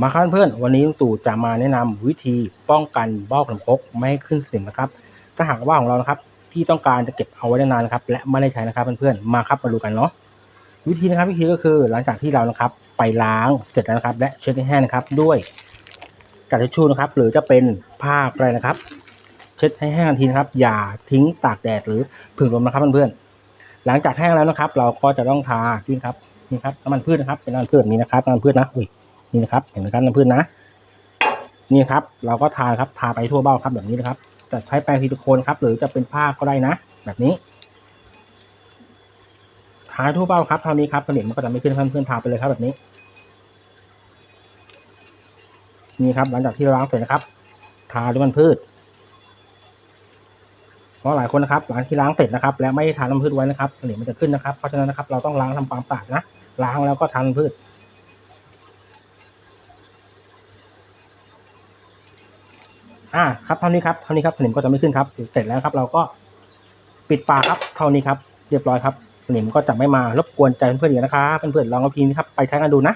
มาครับเพื่อนวันนี้ลุงตู่จะมาแนะนำวิธีป้องกันเบ้าขนมครกไม่ให้ขึ้นสนิมนะครับ ถ้าหากว่าของเรานะครับ ที่ต้องการจะเก็บเอาไว้นานนะครับ และไม่ได้ใช้นะครับเพื่อนๆมาครับมาดูกันเนาะวิธีนะครับวิธีก็คือหลังจากที่เรานะครับ ไปล้างเสร็จแล้วนะครับ และเช็ดให้แห้งนะครับ ด้วยกระดาษชูนะครับ หรือจะเป็นผ้าอะไรนะครับ เช็ดให้แห้งทันทีนะครับ อย่าทิ้งตากแดดหรือผึ่งลมนะครับเพื่อนๆหลังจากแห้งแล้วนะครับ เราก็จะต้องทานี่ครับนี่ครับน้ำมันพืชนะครับเป็นน้ำมันพืชแบบนี้นะครับน้ำมันพืชนะอุ้ย นี่นะครับเห็นไหมครับน้ำพืชนะ นี่ครับ เราก็ทาครับทาไปทั่วเบ้าครับแบบนี้นะครับ จะใช้แปรงซิลิโคนครับ หรือจะเป็นผ้าก็ได้นะ แบบนี้ทาทั่วเบ้าครับเท่านี้ครับสนิมมันก็จะไม่ขึ้นเพื่อนๆทาไปเลยครับแบบนี้ นี่ครับ หลังจากที่เราล้างเสร็จนะครับ ทาด้วยมันพืชเพราะหลายคนนะครับ หลังที่ล้างเสร็จนะครับ และไม่ได้ทาน้ำพืชไว้นะครับสนิมมันจะขึ้นนะครับเพราะฉะนั้นนะครับ เราต้องล้างทำความสะอาดนะล้างแล้วก็ทาน้ำพืช อ่าครับเท่านี้ครับเท่านี้ครับสนิมก็จะไม่ขึ้นครับ เสร็จแล้วครับ เราก็ปิดฝาครับเท่านี้ครับ เรียบร้อยครับสนิมก็จะไม่มารบกวนใจเพื่อนๆอีกนะครับเพื่อนๆลองเอาทีนี้ครับไปใช้กันดูนะ